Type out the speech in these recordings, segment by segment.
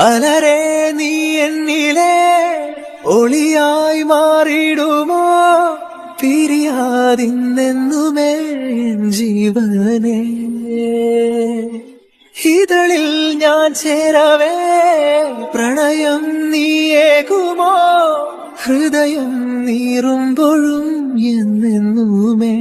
അലരെ നീ എന്നിലെ ഒളിയായി മാറിടുമോ പിരിയാതിന്നെന്നുമേ ജീവനെ. ഇതളിൽ ഞാൻ ചേരവേ പ്രണയം നീയേകുമോ ഹൃദയം നീറുമ്പോഴും എന്നെന്നുമേ.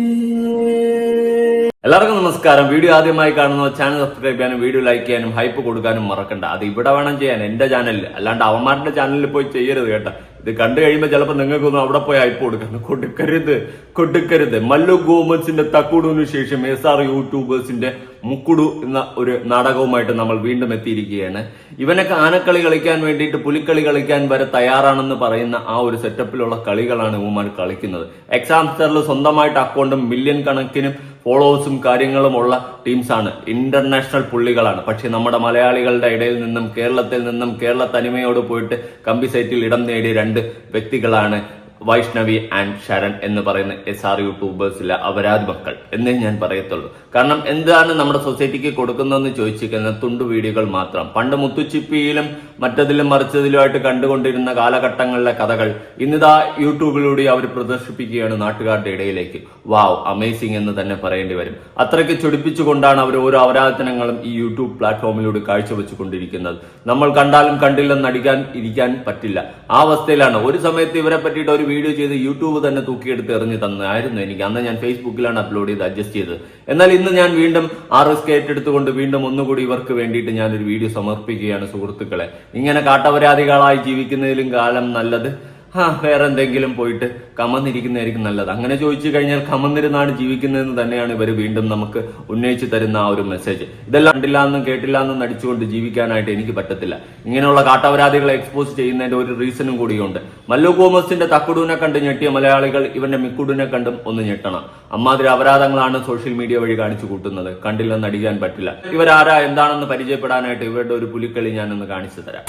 എല്ലാവർക്കും നമസ്കാരം. വീഡിയോ ആദ്യമായി കാണുന്ന ചാനൽ സബ്സ്ക്രൈബ് ചെയ്യാനും വീഡിയോ ലൈക്ക് ചെയ്യാനും ഹൈപ്പ് കൊടുക്കാനും മറക്കണ്ട. അത് ഇവിടെ വേണം ചെയ്യാൻ. എന്റെ ചാനലിൽ അല്ലാണ്ട് അവന്മാരുടെ ചാനലിൽ പോയി ചെയ്യരുത് കേട്ടോ. ഇത് കണ്ടു കഴിയുമ്പോൾ ചിലപ്പോൾ നിങ്ങൾക്കൊന്നും അവിടെ പോയി ഹൈപ്പ് കൊടുക്കണം കൊടുക്കരുത്. കൊടുക്കരുത്. മല്ലു ഗോമസിന്റെ തക്കുടുവിന് ശേഷം എസ് ആർ യൂട്യൂബേഴ്സിന്റെ മുക്കുടു എന്ന ഒരു നാടകവുമായിട്ട് നമ്മൾ വീണ്ടും എത്തിയിരിക്കുകയാണ്. ഇവനൊക്കെ ആനക്കളി കളിക്കാൻ വേണ്ടിയിട്ട് പുലിക്കളി കളിക്കാൻ വരെ തയ്യാറാണെന്ന് പറയുന്ന ആ ഒരു സെറ്റപ്പിലുള്ള കളികളാണ് ഇവന്മാർ കളിക്കുന്നത്. എക്സാംസ്റ്ററിൽ സ്വന്തമായിട്ട് അക്കൗണ്ടും മില്യൺ കണക്കിനും ഫോളോവേഴ്സും കാര്യങ്ങളും ഉള്ള ടീംസാണ്. ഇന്റർനാഷണൽ പുള്ളികളാണ്. പക്ഷേ നമ്മുടെ മലയാളികളുടെ ഇടയിൽ നിന്നും കേരളത്തിൽ നിന്നും കേരള തനിമയോട് പോയിട്ട് കമ്പി സൈറ്റിൽ ഇടം നേടിയ രണ്ട് വ്യക്തികളാണ് വൈഷ്ണവി ആൻഡ് ശരൺ എന്ന് പറയുന്ന എസ് ആർ യൂട്യൂബേഴ്സിലെ അപരാധ മക്കൾ എന്നേ ഞാൻ പറയത്തുള്ളൂ. കാരണം എന്താണ് നമ്മുടെ സൊസൈറ്റിക്ക് കൊടുക്കുന്നതെന്ന് ചോദിച്ചിരിക്കുന്ന തുണ്ടു വീഡിയോകൾ മാത്രം. പണ്ട് മുത്തുച്ചിപ്പിയിലും മറ്റതിലും മറിച്ചതിലുമായിട്ട് കണ്ടുകൊണ്ടിരുന്ന കാലഘട്ടങ്ങളിലെ കഥകൾ ഇന്നിതാ യൂട്യൂബിലൂടെ അവർ പ്രദർശിപ്പിക്കുകയാണ് നാട്ടുകാരുടെ ഇടയിലേക്ക്. വാവ് അമേസിംഗ് എന്ന് തന്നെ പറയേണ്ടി വരും. അത്രയ്ക്ക് ചൊടിപ്പിച്ചുകൊണ്ടാണ് അവർ ഓരോ അവരാധനങ്ങളും ഈ യൂട്യൂബ് പ്ലാറ്റ്ഫോമിലൂടെ കാഴ്ചവെച്ചുകൊണ്ടിരിക്കുന്നത്. നമ്മൾ കണ്ടാലും കണ്ടില്ലെന്ന് അടിക്കാൻ ഇരിക്കാൻ പറ്റില്ല. ആ അവസ്ഥയിലാണ്. ഒരു സമയത്ത് ഇവരെ പറ്റിയിട്ട് ഒരു വീഡിയോ ചെയ്ത് യൂട്യൂബ് തന്നെ തൂക്കിയെടുത്ത് എറിഞ്ഞ് തന്നായിരുന്നു എനിക്ക്. അന്ന് ഞാൻ ഫേസ്ബുക്കിലാണ് അപ്ലോഡ് ചെയ്ത് അഡ്ജസ്റ്റ് ചെയ്തത് എന്നാൽ ഇന്ന് ഞാൻ വീണ്ടും ആ റിസ്ക് ഏറ്റെടുത്തുകൊണ്ട് വീണ്ടും ഒന്നുകൂടി ഇവർക്ക് വേണ്ടിയിട്ട് ഞാനൊരു വീഡിയോ സമർപ്പിക്കുകയാണ് സുഹൃത്തുക്കളെ. ഇങ്ങനെ കാട്ടപരാധികളായി ജീവിക്കുന്നതിലും കാലം നല്ലത്. ആ വേറെ എന്തെങ്കിലും പോയിട്ട് കമന്നിരിക്കുന്നതായിരിക്കും നല്ലത്. അങ്ങനെ ചോദിച്ചു കഴിഞ്ഞാൽ കമന്നിരുന്നാണ് ജീവിക്കുന്നതെന്ന് തന്നെയാണ് ഇവർ വീണ്ടും നമുക്ക് ഉന്നയിച്ചു തരുന്ന ആ ഒരു മെസ്സേജ് ഇതെല്ലാം കണ്ടില്ല എന്നും കേട്ടില്ല എന്നും നടിച്ചുകൊണ്ട് ജീവിക്കാനായിട്ട് എനിക്ക് പറ്റത്തില്ല. ഇങ്ങനെയുള്ള കാട്ടപരാധികളെ എക്സ്പോസ് ചെയ്യുന്നതിന്റെ ഒരു റീസണും കൂടിയുണ്ട്. മല്ലു കോമസിന്റെ തക്കുടൂനെ കണ്ട് ഞെട്ടിയ മലയാളികൾ ഇവന്റെ മിക്കുടൂനെ കണ്ടും ഒന്ന് ഞെട്ടണം. അമ്മാതിരി അപരാധങ്ങളാണ് സോഷ്യൽ മീഡിയ വഴി കാണിച്ചു കൂട്ടുന്നത്. കണ്ടില്ലെന്ന് അടിക്കാൻ പറ്റില്ല. ഇവരാരാ? എന്താണെന്ന് പരിചയപ്പെടാനായിട്ട് ഇവരുടെ ഒരു പുലിക്കളി ഞാനൊന്ന് കാണിച്ചു തരാം.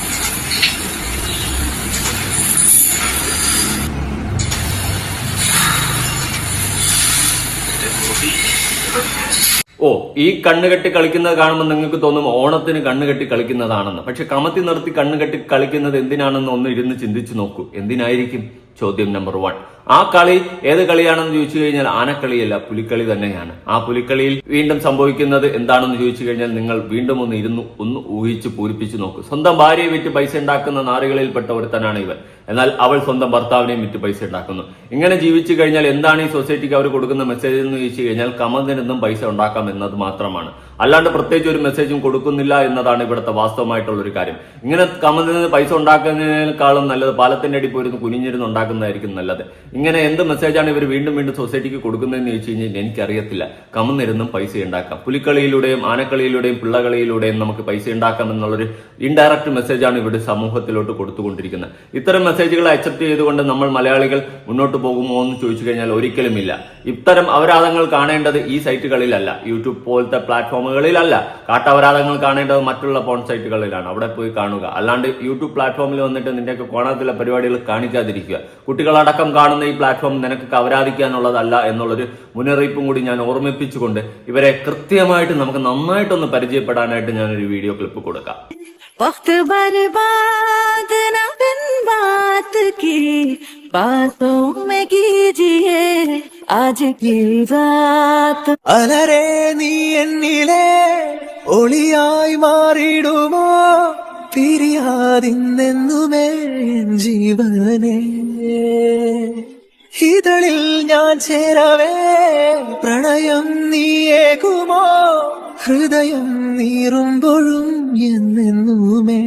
ഓ ഈ കണ്ണുകെട്ടി കളിക്കുന്നത് കാണുമ്പോൾ നിങ്ങൾക്ക് തോന്നും ഓണത്തിന് കണ്ണുകെട്ടി കളിക്കുന്നതാണെന്ന്. പക്ഷെ കമത്തി നിർത്തി കണ്ണുകെട്ടി കളിക്കുന്നത് എന്തിനാണെന്ന് ഒന്ന് ഇരുന്ന് ചിന്തിച്ചു നോക്കൂ. എന്തിനായിരിക്കും? ചോദ്യം നമ്പർ വൺ. ആ കളി ഏത് കളിയാണെന്ന് ചോദിച്ചു കഴിഞ്ഞാൽ ആനക്കളിയല്ല പുലിക്കളി തന്നെയാണ്. ആ പുലിക്കളിയിൽ വീണ്ടും സംഭവിക്കുന്നത് എന്താണെന്ന് ചോദിച്ചു കഴിഞ്ഞാൽ നിങ്ങൾ വീണ്ടും ഒന്ന് ഇരുന്ന് ഒന്ന് ഊഹിച്ച് പൂരിപ്പിച്ചു നോക്കും. സ്വന്തം ഭാര്യയെ വിറ്റ് പൈസ ഉണ്ടാക്കുന്ന നാറുകളിൽപ്പെട്ട ഒരുത്തനാണ് ഇവൻ. എന്നാൽ അവൾ സ്വന്തം ഭർത്താവിനെയും വിറ്റ് പൈസ ഉണ്ടാക്കുന്നു. ഇങ്ങനെ ജീവിച്ചു കഴിഞ്ഞാൽ എന്താണ് ഈ സൊസൈറ്റിക്ക് അവർ കൊടുക്കുന്ന മെസ്സേജ് എന്ന് ചോദിച്ചു കഴിഞ്ഞാൽ കമന്തിനൊന്നും പൈസ ഉണ്ടാക്കാം എന്നത് മാത്രമാണ്. അല്ലാണ്ട് പ്രത്യേകിച്ച് ഒരു മെസ്സേജും കൊടുക്കുന്നില്ല എന്നതാണ് ഇവിടുത്തെ വാസ്തവമായിട്ടുള്ള ഒരു കാര്യം. ഇങ്ങനെ കമന്തിൽ നിന്ന് പൈസ ഉണ്ടാക്കുന്നതിനേക്കാളും നല്ലത് പാലത്തിന്റെ അടി പോയിരുന്ന് കുനിഞ്ഞിരുന്ന് ഉണ്ടാക്കുന്നതായിരിക്കും നല്ലത്. ഇങ്ങനെ എന്ത് മെസ്സേജാണ് ഇവർ വീണ്ടും വീണ്ടും സൊസൈറ്റിക്ക് കൊടുക്കുന്നതെന്ന് ചോദിച്ചു കഴിഞ്ഞാൽ എനിക്കറിയത്തില്ല. കമന്നിരുന്നും പൈസ ഉണ്ടാക്കാം. പുലിക്കളിയിലൂടെയും ആനക്കളിയിലൂടെയും പിള്ളകളിയിലൂടെയും നമുക്ക് പൈസ ഉണ്ടാക്കാം എന്നുള്ളൊരു ഇൻഡയറക്റ്റ് മെസ്സേജാണ് ഇവിടെ സമൂഹത്തിലോട്ട് കൊടുത്തുകൊണ്ടിരിക്കുന്നത്. ഇത്തരം മെസ്സേജുകളെ അക്സെപ്റ്റ് ചെയ്തുകൊണ്ട് നമ്മൾ മലയാളികൾ മുന്നോട്ട് പോകുമോ എന്ന് ചോദിച്ചു കഴിഞ്ഞാൽ ഒരിക്കലുമില്ല. ഇത്തരം അവരാധങ്ങൾ കാണേണ്ടത് ഈ സൈറ്റുകളിലല്ല യൂട്യൂബ് പോലത്തെ പ്ലാറ്റ്ഫോമുകളിലല്ല കാട്ടപരാധങ്ങൾ കാണേണ്ടത് മറ്റുള്ള പോൺ സൈറ്റുകളിലാണ് അവിടെ പോയി കാണുക അല്ലാണ്ട് യൂട്യൂബ് പ്ലാറ്റ്ഫോമിൽ വന്നിട്ട് നിന്റെയൊക്കെ കോണത്തിലെ പരിപാടികൾ കാണിക്കാതിരിക്കുക കുട്ടികളടക്കം കാണുന്ന ഈ പ്ലാറ്റ്ഫോം നിനക്ക് കവരാതിക്കാനുള്ളതല്ല എന്നുള്ളൊരു മുന്നറിയിപ്പും കൂടി ഞാൻ ഓർമ്മിപ്പിച്ചുകൊണ്ട് ഇവരെ കൃത്യമായിട്ട് നമുക്ക് നന്നായിട്ടൊന്ന് പരിചയപ്പെടാനായിട്ട് ഞാനൊരു വീഡിയോ ക്ലിപ്പ് കൊടുക്കാം वक्त बर्बाद न बिन बात की बातों में कीजिए आज की रात അലരെ നീ എന്നിലെ ഒളിയായി മാറിടുമോ പിരിയാതിന്നെന്നുമേ ജീവനെ. ഇതളിൽ ഞാൻ ചേരവേ പ്രണയം നീയേകുമോ ഹൃദയം നീറുമ്പോഴും എന്നെന്നുമേ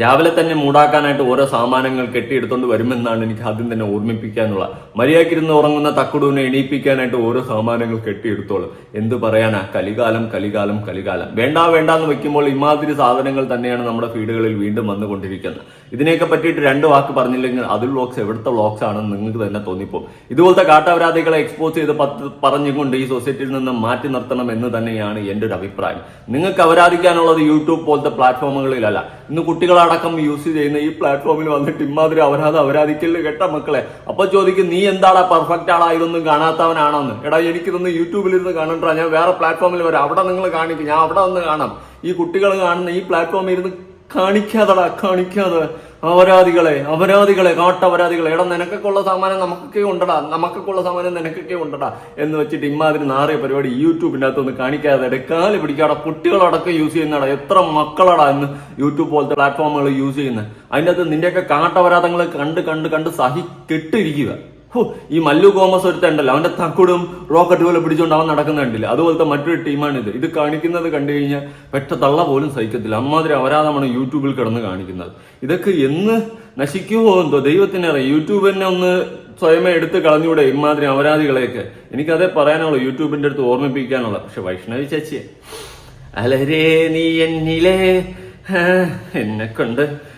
രാവിലെ തന്നെ മൂടാക്കാനായിട്ട് ഓരോ സാമാനങ്ങൾ കെട്ടിയെടുത്തോണ്ട് വരുമെന്നാണ് എനിക്ക് ആദ്യം തന്നെ ഓർമ്മിപ്പിക്കാനുള്ള. മര്യാദക്കിരുന്ന് ഉറങ്ങുന്ന തക്കുടൂനെ എണീപ്പിക്കാനായിട്ട് ഓരോ സാമാനങ്ങൾ കെട്ടിയെടുത്തോളും. എന്ത് പറയാനാ? കലികാലം കലികാലം കലികാലം. വേണ്ട വേണ്ട എന്ന് വെക്കുമ്പോൾ ഇമാതിരി സാധനങ്ങൾ തന്നെയാണ് നമ്മുടെ ഫീഡുകളിൽ വീണ്ടും വന്നുകൊണ്ടിരിക്കുന്നത്. ഇതിനെയൊക്കെ പറ്റിയിട്ട് രണ്ട് വാക്ക് പറഞ്ഞില്ലെങ്കിൽ അതിൽ വ്ളോഗ്സ് എവിടുത്തെ വ്ളോഗ്സ് ആണെന്ന് നിങ്ങൾക്ക് തന്നെ തോന്നിപ്പോകും ഇതുപോലത്തെ കാട്ടാപരാധികളെ എക്സ്പോസ് ചെയ്ത് പത്ത് പറഞ്ഞുകൊണ്ട് ഈ സൊസൈറ്റിയിൽ നിന്ന് മാറ്റി നിർത്തണം എന്ന് തന്നെയാണ് എന്റെ ഒരു അഭിപ്രായം. നിങ്ങൾക്ക് അപരാധിക്കാനുള്ളത് യൂട്യൂബ് പോലത്തെ പ്ലാറ്റ്ഫോമുകളിലല്ല ഇന്ന് കുട്ടികളടക്കം യൂസ് ചെയ്യുന്ന ഈ പ്ലാറ്റ്ഫോമിൽ വന്നിട്ട് ഇമാതിരി അപരാധം അപരാധിക്കൽ കേട്ട മക്കളെ. അപ്പൊ ചോദിക്കും നീ എന്താടാ പെർഫെക്റ്റ് ആളാ? ഇതൊന്നും കാണാത്തവനാണെന്ന്? എടാ എനിക്കിതൊന്ന് യൂട്യൂബിൽ ഇരുന്ന് കാണണ്ടാ? ഞാൻ വേറെ പ്ലാറ്റ്ഫോമിൽ വരാം. അവിടെ നിങ്ങൾ കാണിക്കും. ഞാൻ അവിടെ ഒന്ന് കാണാം. ഈ കുട്ടികൾ കാണുന്ന ഈ പ്ലാറ്റ്ഫോമിൽ ഇരുന്ന് കാണിക്കാതടാ കാണിക്കാതെ. അപരാധികളെ അപരാധികളെ കാട്ടപരാധികളെ. എടാ നിനക്കൊക്കെ ഉള്ള സാമാനം നമുക്കൊക്കെ ഉണ്ടടാ. നമുക്കൊക്കെ ഉള്ള സാമാനം നിനക്കൊക്കെ ഉണ്ടടാ. എന്ന് വെച്ചിട്ട് ഇമാതിരി നാറിയ പരിപാടി യൂട്യൂബിന്റെ അകത്തൊന്ന് കാണിക്കാതെ കാൽ പിടിക്കാടാ കുട്ടികളടക്കം യൂസ് ചെയ്യുന്നടാ എത്ര മക്കളടാ എന്ന് യൂട്യൂബ് പോലത്തെ പ്ലാറ്റ്ഫോമുകൾ യൂസ് ചെയ്യുന്നത് അതിന്റെ അകത്ത് നിന്റെയൊക്കെ കാട്ടപരാധങ്ങൾ കണ്ട് കണ്ട് കണ്ട് സഹി കെട്ടിരിക്കുക ഈ മല്ലു കോമസ് ഒരുത്തണ്ടല്ലോ അവന്റെ തക്കുടും റോക്കറ്റ് പോലെ പിടിച്ചുകൊണ്ട് അവൻ നടക്കുന്നുണ്ടല്ലോ അതുപോലത്തെ മറ്റൊരു ടീമാണിത്. ഇത് കാണിക്കുന്നത് കണ്ടു കഴിഞ്ഞാൽ പെട്ട തള്ള പോലും സഹിക്കത്തില്ല. അമ്മാതിരി അപരാധമാണ് യൂട്യൂബിൽ കിടന്ന് കാണിക്കുന്നത്. ഇതൊക്കെ എന്ന് നശിക്കുമോ എന്തോ? ദൈവത്തിനറിയാം യൂട്യൂബ് തന്നെ ഒന്ന് സ്വയമേ എടുത്ത് കളഞ്ഞൂടെ ഇമാതിരി അപരാധികളെയൊക്കെ. എനിക്കതേ പറയാനുള്ളൂ. യൂട്യൂബിന്റെ അടുത്ത് ഓർമ്മിപ്പിക്കാനുള്ള. പക്ഷെ വൈഷ്ണവി ചേച്ചിയെ അലരേ നീ എന്നിലേ എന്നെ കൊണ്ട്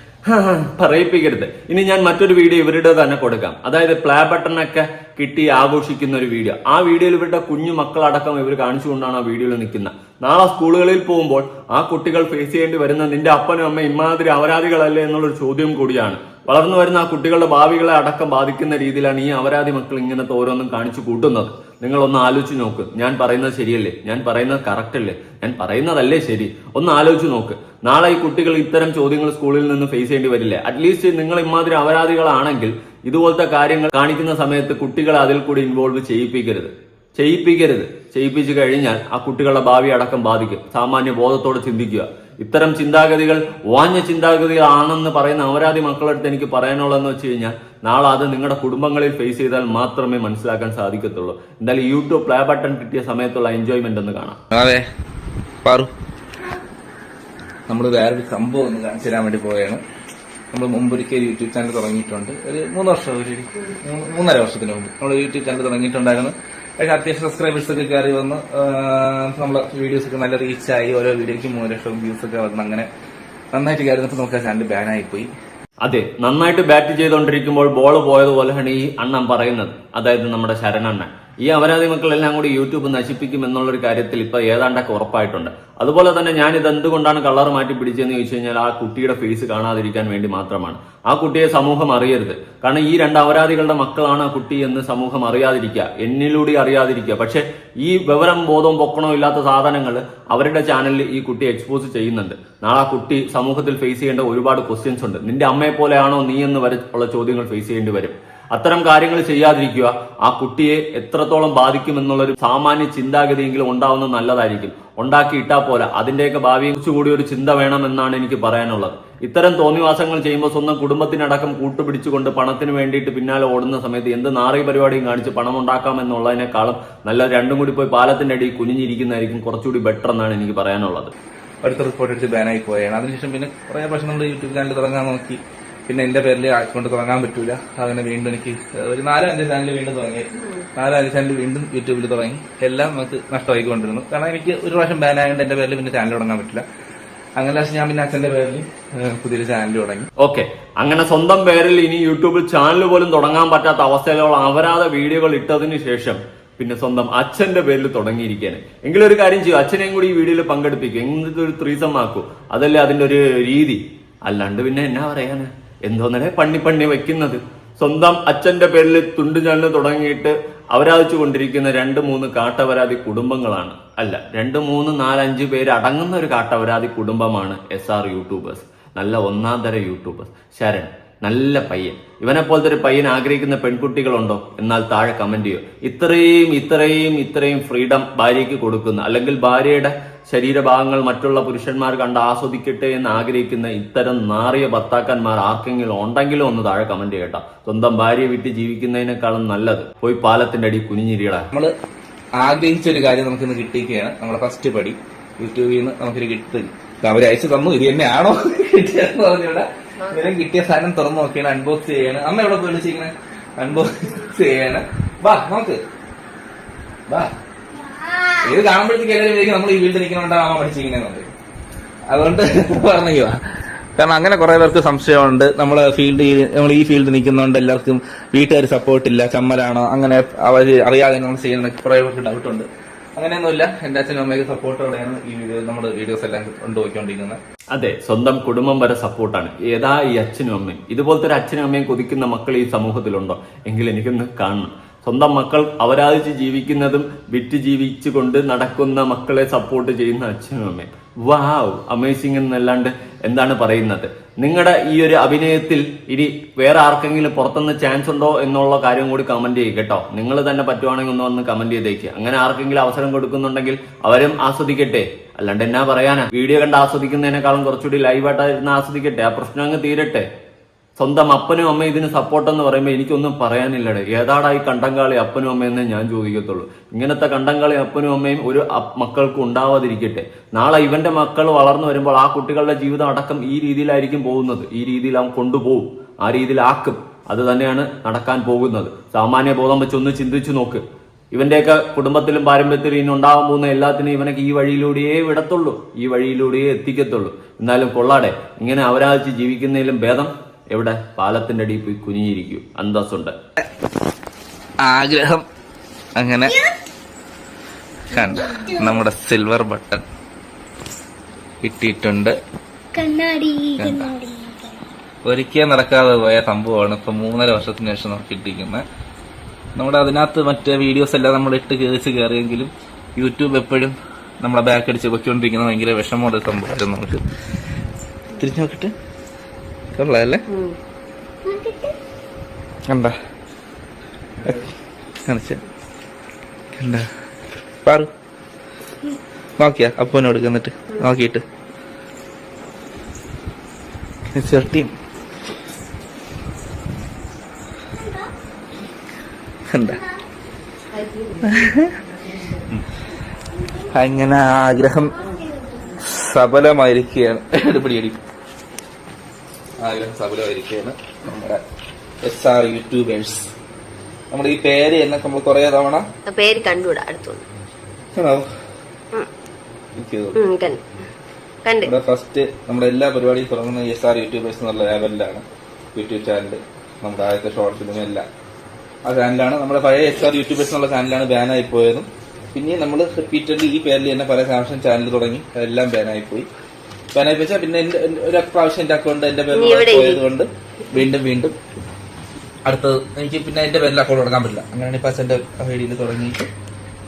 പറയിപ്പിക്കരുത്. ഇനി ഞാൻ മറ്റൊരു വീഡിയോ ഇവരുടെ തന്നെ കൊടുക്കാം. അതായത് പ്ലേ ബട്ടൺ ഒക്കെ കിട്ടി ആഘോഷിക്കുന്ന ഒരു വീഡിയോ. ആ വീഡിയോയിൽ ഇവരുടെ കുഞ്ഞു മക്കളടക്കം ഇവർ കാണിച്ചുകൊണ്ടാണ് ആ വീഡിയോയിൽ നിൽക്കുന്നത്. നാളെ സ്കൂളുകളിൽ പോകുമ്പോൾ ആ കുട്ടികൾ ഫേസ് ചെയ്യേണ്ടി വരുന്ന നിന്റെ അപ്പനും അമ്മ ഇമാതിരി അപരാധികളല്ലേ എന്നുള്ളൊരു ചോദ്യം കൂടിയാണ്. വളർന്നു വരുന്ന ആ കുട്ടികളുടെ ഭാവികളെ അടക്കം ബാധിക്കുന്ന രീതിയിലാണ് ഈ അപരാധി മക്കൾ ഇങ്ങനത്തെ ഓരോന്നും കാണിച്ചു കൂട്ടുന്നത്. നിങ്ങളൊന്ന് ആലോചിച്ച് നോക്ക്. ഞാൻ പറയുന്നത് ശരിയല്ലേ? ഞാൻ പറയുന്നത് കറക്റ്റ് അല്ലേ ഞാൻ പറയുന്നതല്ലേ ശരി. ഒന്ന് ആലോചിച്ച് നോക്ക്. നാളെ ഈ കുട്ടികൾ ഇത്തരം ചോദ്യങ്ങൾ സ്കൂളിൽ നിന്ന് ഫേസ് ചെയ്യേണ്ടി വരില്ലേ? അറ്റ്ലീസ്റ്റ് നിങ്ങൾ ഇമാതിരി അപരാധികളാണെങ്കിൽ ഇതുപോലത്തെ കാര്യങ്ങൾ കാണിക്കുന്ന സമയത്ത് കുട്ടികളെ അതിൽ കൂടി ഇൻവോൾവ് ചെയ്യിപ്പിക്കരുത്. ചെയ്യിപ്പിക്കരുത്. ചെയ്യിപ്പിച്ചു കഴിഞ്ഞാൽ ആ കുട്ടികളുടെ ഭാവി അടക്കം ബാധിക്കും. സാമാന്യ ബോധത്തോടെ ചിന്തിക്കുക. ഇത്തരം ചിന്താഗതികൾ വാഞ്ഞ ചിന്താഗതികളാണെന്ന് പറയുന്ന അപരാധി മക്കളടുത്ത് എനിക്ക് പറയാനുള്ളതെന്ന് വെച്ച് കഴിഞ്ഞാൽ നാളെ അത് നിങ്ങളുടെ കുടുംബങ്ങളിൽ ഫേസ് ചെയ്താൽ മാത്രമേ മനസ്സിലാക്കാൻ സാധിക്കത്തുള്ളൂ. എന്തായാലും യൂട്യൂബ് പ്ലേ ബട്ടൺ കിട്ടിയ സമയത്തുള്ള എൻജോയ്മെന്റ് ഒന്ന് കാണാം. അതെ. പാറു. നമ്മൾ വേറൊരു സംഭവം ഒന്ന് കാണിച്ചു തരാൻ വേണ്ടി പോവുകയാണ്. നമ്മൾ മുമ്പൊരിക്കൽ യൂട്യൂബ് ചാനൽ തുടങ്ങിയിട്ടുണ്ട്. ഒരു മൂന്ന് വർഷം ഒരു മൂന്ന്- മൂന്നര വർഷത്തിന് മുമ്പ് നമ്മൾ യൂട്യൂബ് ചാനൽ തുടങ്ങിയിട്ടുണ്ടായിരുന്നു. അത്യാവശ്യം സബ്സ്ക്രൈബേഴ്സ് ഒക്കെ കയറി വന്ന്. നമ്മളെ വീഡിയോസ് ഒക്കെ നല്ല റീച്ചായി ഓരോ വീഡിയോയ്ക്ക് മൂന്ന് ലക്ഷം വ്യൂസ് ഒക്കെ വന്ന്. അങ്ങനെ നന്നായിട്ട് കയറുന്നപ്പോൾ നമുക്ക് ആ ചാനൽ ബാനായി പോയി അതെ നന്നായിട്ട് ബാറ്റ് ചെയ്തുകൊണ്ടിരിക്കുമ്പോൾ ബോൾ പോയതുപോലെയാണ് ഈ അണ്ണൻ പറയുന്നത്. അതായത് നമ്മുടെ ശരണണ്ണൻ ഈ അപരാധി മക്കളെല്ലാം കൂടി യൂട്യൂബ് നശിപ്പിക്കും എന്നുള്ളൊരു കാര്യത്തിൽ ഇപ്പൊ ഏതാണ്ടൊക്കെ ഉറപ്പായിട്ടുണ്ട്. അതുപോലെ തന്നെ ഞാൻ ഇത് എന്തുകൊണ്ടാണ് കളർ മാറ്റി പിടിച്ചതെന്ന് ചോദിച്ചു കഴിഞ്ഞാൽ ആ കുട്ടിയുടെ ഫേസ് കാണാതിരിക്കാൻ വേണ്ടി മാത്രമാണ്. ആ കുട്ടിയെ സമൂഹം അറിയരുത്. കാരണം ഈ രണ്ട് അപരാധികളുടെ മക്കളാണ് ആ കുട്ടി എന്ന് സമൂഹം അറിയാതിരിക്കുക. എന്നിലൂടെ അറിയാതിരിക്കുക. പക്ഷെ ഈ വിവരം ബോധവും പൊക്കണോ ഇല്ലാത്ത സാധനങ്ങൾ അവരുടെ ചാനലിൽ ഈ കുട്ടി എക്സ്പോസ് ചെയ്യുന്നുണ്ട്. നാളെ ആ കുട്ടി സമൂഹത്തിൽ ഫേസ് ചെയ്യേണ്ട ഒരുപാട് ക്വസ്റ്റ്യൻസ് ഉണ്ട്. നിന്റെ അമ്മയെ പോലെയാണോ നീ എന്ന് വരെ ഉള്ള ചോദ്യങ്ങൾ ഫേസ് ചെയ്യേണ്ടി വരും. അത്തരം കാര്യങ്ങൾ ചെയ്യാതിരിക്കുക ആ കുട്ടിയെ എത്രത്തോളം ബാധിക്കുമെന്നുള്ളൊരു സാമാന്യ ചിന്താഗതിയെങ്കിലും ഉണ്ടാവുന്നത് നല്ലതായിരിക്കും. ഉണ്ടാക്കി ഇട്ടാ പോലെ അതിന്റെയൊക്കെ ഭാവിയെ കുറിച്ച് കൂടി ഒരു ചിന്ത വേണമെന്നാണ് എനിക്ക് പറയാനുള്ളത്. ഇത്തരം തോന്നിവാസങ്ങൾ ചെയ്യുമ്പോൾ സ്വന്തം കുടുംബത്തിനടക്കം കൂട്ടുപിടിച്ചുകൊണ്ട് പണത്തിന് വേണ്ടിയിട്ട് പിന്നാലെ ഓടുന്ന സമയത്ത് എന്ത് നാറി പരിപാടിയും കാണിച്ച് പണം ഉണ്ടാക്കാം എന്നുള്ളതിനേക്കാളും നല്ല രണ്ടും കൂടി പോയി പാലത്തിന്റെ അടിയിൽ കുനിഞ്ഞിരിക്കുന്നതായിരിക്കും കുറച്ചുകൂടി ബെറ്റർ എന്നാണ് എനിക്ക് പറയാനുള്ളത്. അടുത്ത റിപ്പോർട്ട് എടുത്ത് ബാനായി പോയാണ്. അതിനുശേഷം പിന്നെ കുറേ പ്രാവശ്യം യൂട്യൂബ് ചാനൽ തുടങ്ങാൻ നോക്കി. പിന്നെ എന്റെ പേരിൽ കൊണ്ട് തുടങ്ങാൻ പറ്റൂല. അങ്ങനെ വീണ്ടും എനിക്ക് ഒരു നാലോ അഞ്ചോ ചാനൽ വീണ്ടും തുടങ്ങി. നാലോ അഞ്ച് ചാനൽ വീണ്ടും യൂട്യൂബിൽ തുടങ്ങി. എല്ലാം നമുക്ക് നഷ്ടമായിക്കൊണ്ടിരുന്നു. കാരണം എനിക്ക് ഒരു പ്രാവശ്യം ബാൻ ആയതുകൊണ്ട് എന്റെ പേരിൽ പിന്നെ ചാനൽ തുടങ്ങാൻ പറ്റില്ല. അങ്ങനെ ഞാൻ പിന്നെ അച്ഛന്റെ പേരിൽ പുതിയൊരു ചാനൽ തുടങ്ങി. ഓക്കെ. അങ്ങനെ സ്വന്തം പേരിൽ ഇനി യൂട്യൂബിൽ ചാനൽ പോലും തുടങ്ങാൻ പറ്റാത്ത അവസ്ഥയിലുള്ള അപരാധ വീഡിയോകൾ ഇട്ടതിന് ശേഷം പിന്നെ സ്വന്തം അച്ഛന്റെ പേരിൽ തുടങ്ങിയിരിക്കുകയാണ്. എങ്കിലും ഒരു കാര്യം ചെയ്യും. അച്ഛനെയും കൂടി ഈ വീഡിയോയിൽ പങ്കെടുപ്പിക്കും. എന്നിട്ട് ഒരു ത്രീസം ആക്കൂ. അതല്ലേ അതിന്റെ ഒരു രീതി. അല്ലാണ്ട് പിന്നെ എന്നാ പറയാന്? എന്തോന്നല്ലേ? പണ്ണി പണ്ണി വെക്കുന്നത്. സ്വന്തം അച്ഛന്റെ പേരിൽ തുണ്ട് ചാനൽ തുടങ്ങിയിട്ട് അവരാധിച്ചു കൊണ്ടിരിക്കുന്ന രണ്ട് മൂന്ന് കാട്ടവരാതി കുടുംബങ്ങളാണ്. അല്ല രണ്ട് മൂന്ന് നാലഞ്ച് പേര് അടങ്ങുന്ന ഒരു കാട്ടവരാതി കുടുംബമാണ് എസ് ആർ യൂട്യൂബേഴ്സ് നല്ല ഒന്നാം തര യൂട്യൂബേഴ്സ് ശരൺ നല്ല പയ്യൻ. ഇവനെ പോലത്തെ ഒരു പയ്യൻ ആഗ്രഹിക്കുന്ന പെൺകുട്ടികളുണ്ടോ? എന്നാൽ താഴെ കമന്റ് ചെയ്യോ. ഇത്രയും ഇത്രയും ഇത്രയും ഫ്രീഡം ഭാര്യയ്ക്ക് കൊടുക്കുന്ന. അല്ലെങ്കിൽ ഭാര്യയുടെ ശരീരഭാഗങ്ങൾ മറ്റുള്ള പുരുഷന്മാർ കണ്ട് ആസ്വദിക്കട്ടെ എന്ന് ആഗ്രഹിക്കുന്ന ഇത്തരം നാറിയ ഭർത്താക്കന്മാർ ആർക്കെങ്കിലും ഉണ്ടെങ്കിലും ഒന്ന് താഴെ കമന്റ് ചെയ്യട്ടോ. സ്വന്തം ഭാര്യയെ വിട്ട് ജീവിക്കുന്നതിനേക്കാളും നല്ലത്. പോയി പാലത്തിന്റെ അടി കുനിഞ്ഞിരിയടാ. നമ്മൾ ആഗ്രഹിച്ച ഒരു കാര്യം നമുക്കിന്ന് കിട്ടിയിരിക്കുകയാണ്. നമ്മുടെ ഫസ്റ്റ് പടി. യൂട്യൂബിൽ നിന്ന് നമുക്കൊരു കിട്ടി. അവർ അയച്ചു തന്നു. ഇത് തന്നെയാണോ കിട്ടിയെന്ന് പറഞ്ഞൂടെ ഇങ്ങനെ കിട്ടിയ സാധനം തുറന്നു നോക്കിയാണ്. അൺബോക്സ് ചെയ്യാണ്. അമ്മ എവിടെ പോയി വിളിച്ചിരിക്കണേ? അൺബോക്സ് ചെയ്യാണ്. വാ നമുക്ക്. വാ. ഇത് കാണുമ്പോഴത്തേക്ക് എല്ലാവരും നമ്മൾ ഈ വീട്ടിൽ നിൽക്കുന്നതുകൊണ്ടാണ് അമ്മ പഠിച്ചിരിക്കുന്നത് അതുകൊണ്ട് പറഞ്ഞു കാരണം അങ്ങനെ കുറെ പേർക്ക് സംശയമുണ്ട്. നമ്മൾ ഫീൽഡ് നമ്മൾ ഈ ഫീൽഡ് നിൽക്കുന്നതുകൊണ്ട് എല്ലാവർക്കും വീട്ടുകാർ സപ്പോർട്ട് ഇല്ല. ചമ്മലാണോ? അങ്ങനെ അവർ അറിയാതെ നമ്മൾ ചെയ്യുന്ന കുറെ പേർക്ക് ഡൗട്ട് ഉണ്ട്. അങ്ങനെയൊന്നുമില്ല. എന്റെ അച്ഛനും അമ്മയൊക്കെ സപ്പോർട്ടോടെയാണ് ഈ വീഡിയോ നമ്മുടെ വീഡിയോസ് എല്ലാം കൊണ്ടുപോയിക്കൊണ്ടിരിക്കുന്നത്. അതെ സ്വന്തം കുടുംബം വരെ സപ്പോർട്ടാണ് ഏതാ ഈ അച്ഛനും അമ്മയും? ഇതുപോലത്തെ ഒരു അച്ഛനും അമ്മയും കൊതിക്കുന്ന മക്കൾ ഈ സമൂഹത്തിലുണ്ടോ? എങ്കിൽ എനിക്കൊന്ന് കാണണം. സ്വന്തം മക്കൾ അവരാധിച്ച് ജീവിക്കുന്നതും വിറ്റ് ജീവിച്ചുകൊണ്ട് നടക്കുന്ന മക്കളെ സപ്പോർട്ട് ചെയ്യുന്ന അച്ഛനും അമ്മയും. വാവ് അമേസിംഗ് എന്നല്ലാണ്ട് എന്താണ് പറയുന്നത്? നിങ്ങളുടെ ഈ ഒരു അഭിനയത്തിൽ ഇനി വേറെ ആർക്കെങ്കിലും പുറത്തുനിന്ന് ചാൻസ് ഉണ്ടോ എന്നുള്ള കാര്യം കൂടി കമന്റ് ചെയ്യുക കേട്ടോ. നിങ്ങൾ തന്നെ പറ്റുവാണെങ്കിൽ ഒന്ന് വന്ന് കമന്റ് ചെയ്തേക്കുക അങ്ങനെ ആർക്കെങ്കിലും അവസരം കൊടുക്കുന്നുണ്ടെങ്കിൽ അവരും ആസ്വദിക്കട്ടെ. അല്ലാണ്ട് എന്നാ പറയാനാ? വീഡിയോ കണ്ട് ആസ്വദിക്കുന്നതിനേക്കാളും കുറച്ചുകൂടി ലൈവായിട്ടായിരുന്ന ആസ്വദിക്കട്ടെ. ആ പ്രശ്നം അങ്ങ് തീരട്ടെ. സ്വന്തം അപ്പനും അമ്മയും ഇതിന് സപ്പോർട്ട് എന്ന് പറയുമ്പോൾ എനിക്കൊന്നും പറയാനില്ലടേ. ഏതാടാ ഈ കണ്ടങ്കാളി അപ്പനും അമ്മയെന്നേ ഞാൻ ചോദിക്കത്തുള്ളൂ. ഇങ്ങനത്തെ കണ്ടങ്കാളി അപ്പനും അമ്മയും ഒരു മക്കൾക്ക് ഉണ്ടാവാതിരിക്കട്ടെ. നാളെ ഇവന്റെ മക്കൾ വളർന്നു വരുമ്പോൾ ആ കുട്ടികളുടെ ജീവിതം അടക്കം ഈ രീതിയിലായിരിക്കും പോകുന്നത്. ഈ രീതിയിൽ അവൻ കൊണ്ടുപോകും ആ രീതിയിലാക്കും. അത് തന്നെയാണ് നടക്കാൻ പോകുന്നത്. സാമാന്യ ബോധം വെച്ച് ഒന്ന് ചിന്തിച്ചു നോക്ക്. ഇവന്റെയൊക്കെ കുടുംബത്തിലും പാരമ്പര്യത്തിലും ഇനി ഉണ്ടാകാൻ പോകുന്ന എല്ലാത്തിനും ഇവനൊക്കെ ഈ വഴിയിലൂടെയേ വിടത്തുള്ളൂ. ഈ വഴിയിലൂടെയേ എത്തിക്കത്തുള്ളൂ. എന്നാലും കൊള്ളാടെ. ഇങ്ങനെ അവരാഴ്ച ജീവിക്കുന്നതിലും ഭേദം എവിടെ? പാലത്തിന്റെ അടിയിൽ പോയി കുനിഞ്ഞിരിക്കൂ. അന്തസ്സുണ്ട്. ആഗ്രഹം അങ്ങനെ കണ്ട. നമ്മുടെ സിൽവർ ബട്ടൺ കിട്ടിയിട്ടുണ്ട്. ഒരിക്കൽ നടക്കാതെ പോയ സംഭവമാണ് ഇപ്പൊ മൂന്നര വർഷത്തിന് ശേഷം നമുക്ക് കിട്ടിയിരിക്കുന്നത്. നമ്മുടെ അതിനകത്ത് മറ്റേ വീഡിയോസ് എല്ലാം നമ്മൾ ഇട്ട് കേറിച്ച് കയറിയെങ്കിലും യൂട്യൂബ് എപ്പോഴും നമ്മളെ ബാക്ക് അടിച്ച് പൊയ്ക്കൊണ്ടിരിക്കുന്ന ഭയങ്കര വിഷമമുള്ള സംഭവമായിരുന്നു നമുക്ക്. തിരിഞ്ഞു നോക്കിട്ട്. കൊള്ളാല്ലേ കണ്ട? കണ്ട? പാറു. നോക്കിയാ അപ്പനോട് എന്നിട്ട്. നോക്കിയിട്ട്. ചെട്ടിയും കണ്ട? അങ്ങനെ ആഗ്രഹം സഫലമായിരിക്കുകയാണ്. എടുപിടിയടി ആഗ്രഹം സഫലമായിരിക്കുകയാണ് നമ്മുടെ എസ് ആർ യൂട്യൂബേഴ്സ് നമ്മുടെ ഈ പേര് എന്നൊക്കെ നമ്മൾ കുറെ തവണ പേര് കണ്ടുകൂടാ അടുത്തൊന്ന്. ആണോ? ഉം. എനിക്ക് തോന്നുന്നു. ഉം, കണ്ടു. കണ്ട്. നമ്മുടെ ഫസ്റ്റ് നമ്മുടെ എല്ലാ പരിപാടിയും തുടങ്ങുന്ന എസ് ആർ യൂട്യൂബേഴ്സ് എന്നുള്ള ലെവലിലാണ് യൂട്യൂബ് ചാനൽ നമ്മുടെ ആദ്യത്തെ ഷോർട്ട് ഫിലിം എല്ലാം. ആ ചാനലാണ് നമ്മുടെ പഴയ എസ് ആർ യൂട്യൂബേഴ്സ് എന്നുള്ള ചാനലാണ് ബാനായി പോയതും. പിന്നെ നമ്മൾ റിപ്പീറ്റഡ്ലി ഈ പേരിൽ തന്നെ പല സാംസങ് ചാനൽ തുടങ്ങി അതെല്ലാം ബാനായി പോയി. ബാനായി പിന്നെ എന്റെ ഒരു പ്രാവശ്യം എന്റെ അക്കൗണ്ട് എന്റെ പേര് ഇവിടെ പേരിൽ ഇരി. പോയത് കൊണ്ട് വീണ്ടും വീണ്ടും അടുത്തത് എനിക്ക് പിന്നെ എന്റെ പേരിൽ അക്കൗണ്ട് തുടങ്ങാൻ പറ്റില്ല. അങ്ങനെയാണ് ഇപ്പൊ എന്റെ ഡിയിൽ തുടങ്ങിയിട്ട്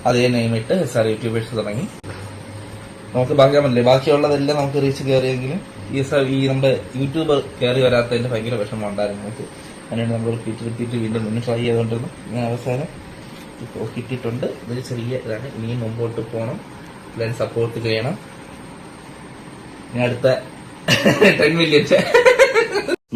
അതേ നെയിം ഇട്ട് എസ് ആർ യൂട്യൂബേഴ്സ് തുടങ്ങി. നമുക്ക് പറ്റില്ല ബാക്കിയുള്ളതെല്ലാം നമുക്ക് റീച്ച് കയറിയെങ്കിലും ഈ എസ് ഈ നമ്മുടെ യൂട്യൂബ് കയറി വരാത്തതിന്റെ ഭയങ്കര വിഷമം ഉണ്ടായിരുന്നു നമുക്ക് അങ്ങനെയാണ് നമ്മൾ റിപ്പീറ്റ് റിപ്പീറ്റ് വീണ്ടും മുന്നേ ട്രൈ ചെയ്തുകൊണ്ടിരുന്നു ഞാൻ അവസാനം ഇപ്പോൾ കിട്ടിയിട്ടുണ്ട്. ഇതൊരു ചെറിയ ഇതാണ്. ഇനിയും മുമ്പോട്ട് പോകണം. എല്ലാവരും സപ്പോർട്ട് ചെയ്യണം.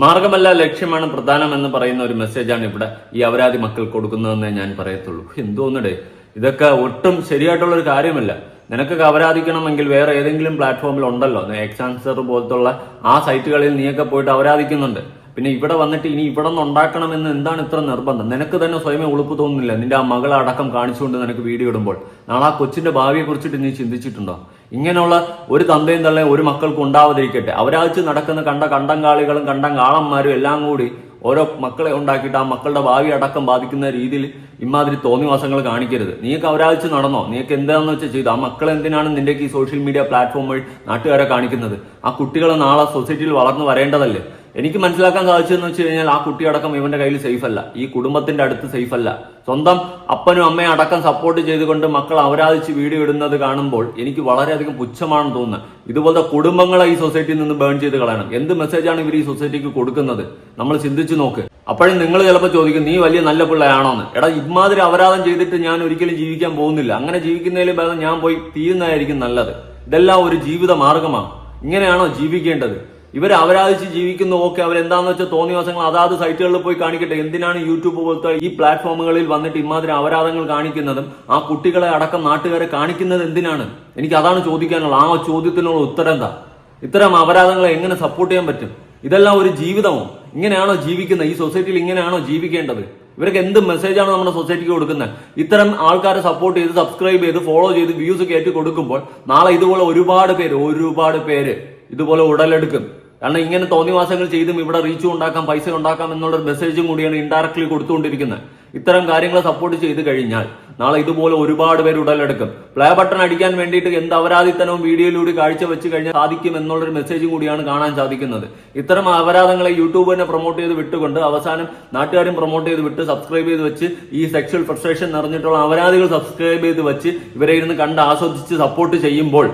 മാർഗമല്ല ലക്ഷ്യമാണ് പ്രധാനമെന്ന് പറയുന്ന ഒരു മെസ്സേജാണ് ഇവിടെ ഈ അപരാധി മക്കൾ കൊടുക്കുന്നതെന്ന് ഞാൻ പറയത്തുള്ളൂ. എന്തോന്നടേ? ഇതൊക്കെ ഒട്ടും ശരിയായിട്ടുള്ള ഒരു കാര്യമല്ല. നിനക്കൊക്കെ അവരാധിക്കണമെങ്കിൽ വേറെ ഏതെങ്കിലും പ്ലാറ്റ്ഫോമിൽ ഉണ്ടല്ലോ. എക്സാൻസർ പോലത്തുള്ള ആ സൈറ്റുകളിൽ നീയൊക്കെ പോയിട്ട് അവരാധിക്കുന്നുണ്ട് പിന്നെ ഇവിടെ വന്നിട്ട് ഇനി ഇവിടെ നിന്ന് ഉണ്ടാക്കണമെന്ന് എന്താണ് ഇത്ര നിർബന്ധം? നിനക്ക് തന്നെ സ്വയമേ ഉളുപ്പ് തോന്നുന്നില്ല. നിന്റെ ആ മകളടക്കം കാണിച്ചുകൊണ്ട് നിനക്ക് വീഡിയോ ഇടുമ്പോൾ. നാളെ ആ കൊച്ചിന്റെ ഭാവിയെ കുറിച്ചിട്ട് നീ ചിന്തിച്ചിട്ടുണ്ടോ? ഇങ്ങനെയുള്ള ഒരു തന്തയും തള്ളയും ഒരു മക്കൾക്ക് ഉണ്ടാവാതിരിക്കട്ടെ. അവരാഴ്ച നടക്കുന്ന കണ്ട കണ്ടങ്കാളികളും കണ്ടങ്കാളന്മാരും എല്ലാം കൂടി ഓരോ മക്കളെ ഉണ്ടാക്കിയിട്ട് ആ മക്കളുടെ ഭാവി അടക്കം ബാധിക്കുന്ന രീതിയിൽ ഇമാതിരി തോന്നിവാസങ്ങൾ കാണിക്കരുത്. നീക്ക് അവരാഴ്ച നടന്നോ? നീക്ക് എന്താണെന്ന് വെച്ചാൽ ചെയ്തു? ആ മക്കൾ എന്തിനാണ് നിന്റെ ഈ സോഷ്യൽ മീഡിയ പ്ലാറ്റ്ഫോം വഴി നാട്ടുകാരെ കാണിക്കുന്നത്? ആ കുട്ടികളെ നാളെ സൊസൈറ്റിയിൽ വളർന്നു വരേണ്ടതല്ലേ? എനിക്ക് മനസ്സിലാക്കാൻ സാധിച്ചതെന്ന് വെച്ച് കഴിഞ്ഞാൽ ആ കുട്ടിയടക്കം ഇവന്റെ കയ്യിൽ സേഫ് അല്ല. ഈ കുടുംബത്തിന്റെ അടുത്ത് സേഫ് അല്ല. സ്വന്തം അപ്പനും അമ്മയും അടക്കം സപ്പോർട്ട് ചെയ്തുകൊണ്ട് മക്കൾ അവരാധിച്ച് വീഡിയോ ഇടുന്നത് കാണുമ്പോൾ എനിക്ക് വളരെയധികം പുച്ഛമാണെന്ന് തോന്നുന്നത് ഇതുപോലത്തെ കുടുംബങ്ങളെ ഈ സൊസൈറ്റിയിൽ നിന്ന് ബേൺ ചെയ്ത് കളയണം. എന്ത് മെസ്സേജാണ് ഇവർ ഈ സൊസൈറ്റിക്ക് കൊടുക്കുന്നത്? നമ്മൾ ചിന്തിച്ചു നോക്ക്. അപ്പോഴും നിങ്ങൾ ചിലപ്പോൾ ചോദിക്കും നീ വലിയ നല്ല പിള്ളയാണോന്ന്? എടാ ഇമാതിരി അപരാധം ചെയ്തിട്ട് ഞാൻ ഒരിക്കലും ജീവിക്കാൻ പോകുന്നില്ല. അങ്ങനെ ജീവിക്കുന്നതിലും ഭേദം ഞാൻ പോയി തീരുന്നതായിരിക്കും നല്ലത്. ഇതെല്ലാം ഒരു ജീവിത മാർഗമാണ്. ഇങ്ങനെയാണോ ജീവിക്കേണ്ടത്? ഇവർ അവരാധിച്ച് ജീവിക്കുന്നു ഓക്കെ അവരെന്താന്ന് വെച്ചാൽ തോന്നിയ ദിവസങ്ങൾ അതാത് സൈറ്റുകളിൽ പോയി കാണിക്കട്ടെ. എന്തിനാണ് യൂട്യൂബ് പോലത്തെ ഈ പ്ലാറ്റ്ഫോമുകളിൽ വന്നിട്ട് ഇമാതിരി അപരാധങ്ങൾ കാണിക്കുന്നതും ആ കുട്ടികളെ അടക്കം നാട്ടുകാരെ കാണിക്കുന്നത് എന്തിനാണ്? എനിക്ക് അതാണ് ചോദിക്കാനുള്ള ആ ചോദ്യത്തിനുള്ള ഉത്തരം എന്താ? ഇത്തരം അപരാധങ്ങളെ എങ്ങനെ സപ്പോർട്ട് ചെയ്യാൻ പറ്റും? ഇതെല്ലാം ഒരു ജീവിതമോ? ഇങ്ങനെയാണോ ജീവിക്കുന്നത്? ഈ സൊസൈറ്റിയിൽ ഇങ്ങനെയാണോ ജീവിക്കേണ്ടത്? ഇവർക്ക് എന്ത് മെസ്സേജാണ് നമ്മുടെ സൊസൈറ്റിക്ക് കൊടുക്കുന്നത്? ഇത്തരം ആൾക്കാരെ സപ്പോർട്ട് ചെയ്ത് സബ്സ്ക്രൈബ് ചെയ്ത് ഫോളോ ചെയ്ത് വ്യൂസ് കയറ്റി കൊടുക്കുമ്പോൾ നാളെ ഇതുപോലെ ഒരുപാട് പേര് ഒരുപാട് പേര് ഇതുപോലെ ഉടലെടുക്കും. കാരണം ഇങ്ങനെ തോന്നിവാസങ്ങൾ ചെയ്തും ഇവിടെ റീച്ച് ഉണ്ടാക്കാം പൈസ ഉണ്ടാക്കാം എന്നുള്ള ഒരു മെസ്സേജും കൂടിയാണ് ഇൻഡയറക്ട്ലി കൊടുത്തുകൊണ്ടിരിക്കുന്നത്. ഇത്തരം കാര്യങ്ങളെ സപ്പോർട്ട് ചെയ്ത് കഴിഞ്ഞാൽ നാളെ ഇതുപോലെ ഒരുപാട് പേര് ഉടലെടുക്കും. പ്ലേ ബട്ടൺ അടിക്കാൻ വേണ്ടിയിട്ട് എന്ത് അപരാധിത്തനവും വീഡിയോയിലൂടെ കാഴ്ച വെച്ച് കഴിഞ്ഞാൽ സാധിക്കും എന്നുള്ളൊരു മെസ്സേജും കൂടിയാണ് കാണാൻ സാധിക്കുന്നത്. ഇത്തരം അപരാധങ്ങളെ യൂട്യൂബ് തന്നെ പ്രൊമോട്ട് ചെയ്ത് വിട്ടുകൊണ്ട് അവസാനം നാട്ടുകാരും പ്രൊമോട്ട് ചെയ്ത് വിട്ട് സബ്സ്ക്രൈബ് ചെയ്ത് വെച്ച് ഈ സെക്ഷൽ ഫ്രസ്ട്രേഷൻ നിറഞ്ഞിട്ടുള്ള അപരാധികൾ സബ്സ്ക്രൈബ് ചെയ്ത് വെച്ച് ഇവരെ ഇരുന്ന് കണ്ട് ആസ്വദിച്ച് സപ്പോർട്ട് ചെയ്യുമ്പോൾ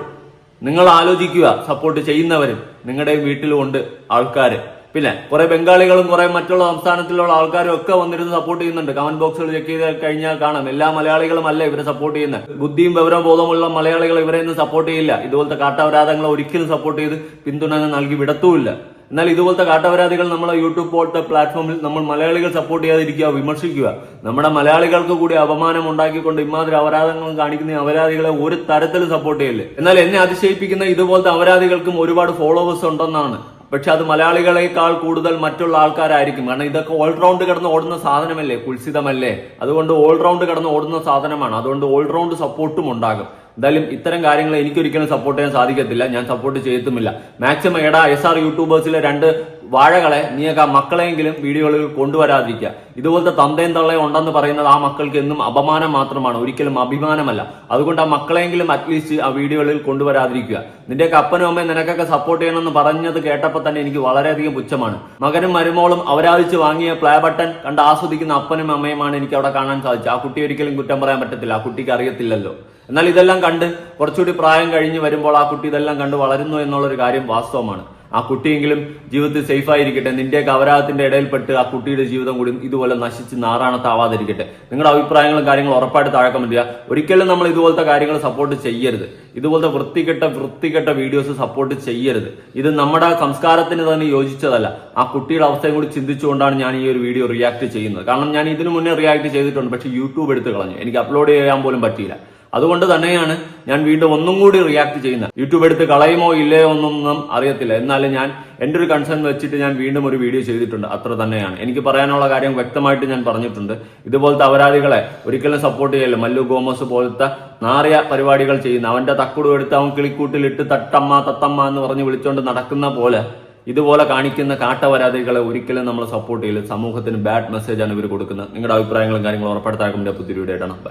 നിങ്ങൾ ആലോചിക്കുക സപ്പോർട്ട് ചെയ്യുന്നവരും നിങ്ങളുടെ വീട്ടിലും ഉണ്ട് ആൾക്കാര്. പിന്നെ കുറെ ബംഗാളികളും കുറെ മറ്റുള്ള സംസ്ഥാനത്തിലുള്ള ആൾക്കാരും ഒക്കെ വന്നിരുന്ന് സപ്പോർട്ട് ചെയ്യുന്നുണ്ട്. കമന്റ് ബോക്സുകൾ ചെക്ക് ചെയ്ത് കഴിഞ്ഞാൽ കാണാം. എല്ലാ മലയാളികളും അല്ല ഇവരെ സപ്പോർട്ട് ചെയ്യുന്നത് ബുദ്ധിയും വിവരവും ബോധമുള്ള മലയാളികൾ ഇവരെ ഒന്നും സപ്പോർട്ട് ചെയ്യില്ല. ഇതുപോലത്തെ കാട്ടാപരാധങ്ങളെ ഒരിക്കലും സപ്പോർട്ട് ചെയ്ത് പിന്തുണ നൽകി വിടത്തുമില്ല. എന്നാൽ ഇതുപോലത്തെ കാട്ടപരാധികൾ നമ്മളെ യൂട്യൂബ് പോലത്തെ പ്ലാറ്റ്ഫോമിൽ നമ്മൾ മലയാളികൾ സപ്പോർട്ട് ചെയ്യാതിരിക്കുക വിമർശിക്കുക. നമ്മുടെ മലയാളികൾക്ക് കൂടി അപമാനം ഉണ്ടാക്കിക്കൊണ്ട് ഇമാതിരി അപരാധങ്ങൾ കാണിക്കുന്ന അപരാധികളെ ഒരു തരത്തിലും സപ്പോർട്ട് ചെയ്യില്ല? എന്നാൽ എന്നെ അതിശയിപ്പിക്കുന്ന ഇതുപോലത്തെ അപരാധികൾക്കും ഒരുപാട് ഫോളോവേഴ്സ് ഉണ്ടെന്നാണ് പക്ഷെ അത് മലയാളികളെക്കാൾ കൂടുതൽ മറ്റുള്ള ആൾക്കാരായിരിക്കും. കാരണം ഇതൊക്കെ ഓൾറൗണ്ട് കിടന്ന് ഓടുന്ന സാധനമല്ലേ? കുൽസിതമല്ലേ? അതുകൊണ്ട് ഓൾറൗണ്ട് കിടന്ന് ഓടുന്ന സാധനമാണ്. അതുകൊണ്ട് ഓൾറൗണ്ട് സപ്പോർട്ടും ഉണ്ടാകും. എന്തായാലും ഇത്തരം കാര്യങ്ങൾ എനിക്കൊരിക്കലും സപ്പോർട്ട് ചെയ്യാൻ സാധിക്കത്തില്ല. ഞാൻ സപ്പോർട്ട് ചെയ്യത്തുമില്ല. മാക്സിമം എടാ എസ് ആർ യൂട്യൂബേഴ്സിലെ രണ്ട് വാഴകളെ നീയൊക്കെ മക്കളെങ്കിലും വീഡിയോകളിൽ കൊണ്ടുവരാതിരിക്കുക. ഇതുപോലത്തെ തന്തയും തള്ളയും ഉണ്ടെന്ന് പറയുന്നത് ആ മക്കൾക്ക് എന്നും അപമാനം മാത്രമാണ്. ഒരിക്കലും അഭിമാനമല്ല. അതുകൊണ്ട് ആ മക്കളെങ്കിലും അറ്റ്ലീസ്റ്റ് ആ വീഡിയോകളിൽ കൊണ്ടുവരാതിരിക്കുക. നിന്റെയൊക്കെ അപ്പനും അമ്മയും നിനക്കൊക്കെ സപ്പോർട്ട് ചെയ്യണമെന്ന് പറഞ്ഞത് കേട്ടപ്പോൾ തന്നെ എനിക്ക് വളരെയധികം പുച്ഛമാണ്. മകനും മരുമോളും അവരാധിച്ച് വാങ്ങിയ പ്ലേ ബട്ടൺ കണ്ട് ആസ്വദിക്കുന്ന അപ്പനും അമ്മയുമാണ് എനിക്ക് അവിടെ കാണാൻ സാധിച്ചത്. ആ കുട്ടി ഒരിക്കലും കുറ്റം പറയാൻ പറ്റത്തില്ല. ആ കുട്ടിക്ക് അറിയത്തില്ലല്ലോ. എന്നാൽ ഇതെല്ലാം കണ്ട് കുറച്ചുകൂടി പ്രായം കഴിഞ്ഞ് വരുമ്പോൾ ആ കുട്ടി ഇതെല്ലാം കണ്ട് വളരുന്നു എന്നുള്ളൊരു കാര്യം വാസ്തവമാണ്. ആ കുട്ടിയെങ്കിലും ജീവിതത്തിൽ സേഫ് ആയിരിക്കട്ടെ നിന്റെയൊക്കെ അപരാധത്തിന്റെ ഇടയിൽപ്പെട്ട് ആ കുട്ടിയുടെ ജീവിതം കൂടി ഇതുപോലെ നശിച്ച് നാറാണത്താവാതിരിക്കട്ടെ. നിങ്ങളുടെ അഭിപ്രായങ്ങളും കാര്യങ്ങളും ഉറപ്പായിട്ട് താഴെ കമന്റ് ഒരിക്കലും നമ്മൾ ഇതുപോലത്തെ കാര്യങ്ങൾ സപ്പോർട്ട് ചെയ്യരുത്. ഇതുപോലത്തെ വൃത്തികെട്ട വൃത്തികെട്ട വീഡിയോസ് സപ്പോർട്ട് ചെയ്യരുത്. ഇത് നമ്മുടെ സംസ്കാരത്തിന് തന്നെ യോജിച്ചതല്ല. ആ കുട്ടിയുടെ അവസ്ഥയും കൂടി ചിന്തിച്ചുകൊണ്ടാണ് ഞാൻ ഈ ഒരു വീഡിയോ റിയാക്ട് ചെയ്യുന്നത്. കാരണം ഞാൻ ഇതിനു മുന്നേ റിയാക്ട് ചെയ്തിട്ടുണ്ട് പക്ഷേ യൂട്യൂബ് എടുത്ത് കളഞ്ഞു. എനിക്ക് അപ്ലോഡ് ചെയ്യാൻ പോലും പറ്റിയില്ല. അതുകൊണ്ട് തന്നെയാണ് ഞാൻ വീണ്ടും ഒന്നും കൂടി റിയാക്ട് ചെയ്യുന്നത്. യൂട്യൂബ് എടുത്ത് കളയുമോ ഇല്ലയോ ഒന്നും അറിയത്തില്ല. എന്നാലും ഞാൻ എന്റെ ഒരു കൺസേൺ വെച്ചിട്ട് ഞാൻ വീണ്ടും ഒരു വീഡിയോ ചെയ്തിട്ടുണ്ട്. അത്ര തന്നെയാണ്. എനിക്ക് പറയാനുള്ള കാര്യം വ്യക്തമായിട്ട് ഞാൻ പറഞ്ഞിട്ടുണ്ട്. ഇതുപോലത്തെ അപരാധികളെ ഒരിക്കലും സപ്പോർട്ട് ചെയ്യല്ല. മല്ലു ഗോമസ് പോലത്തെ നാറിയ പരിപാടികൾ ചെയ്യുന്ന അവന്റെ തക്കുടു എടുത്ത് അവൻ കിളിക്കൂട്ടിലിട്ട് തട്ടമ്മ തത്തമ്മ എന്ന് പറഞ്ഞ് വിളിച്ചുകൊണ്ട് നടക്കുന്ന പോലെ ഇതുപോലെ കാണിക്കുന്ന കാട്ടപരാധികളെ ഒരിക്കലും നമ്മൾ സപ്പോർട്ട് ചെയ്യില്ല. സമൂഹത്തിന് ബാഡ് മെസ്സേജ് ആണ് ഇവർ കൊടുക്കുന്നത്. നിങ്ങളുടെ അഭിപ്രായങ്ങളും കാര്യങ്ങളും ഉറപ്പെടുത്താൻ പുതിയ വീഡിയോ ബൈ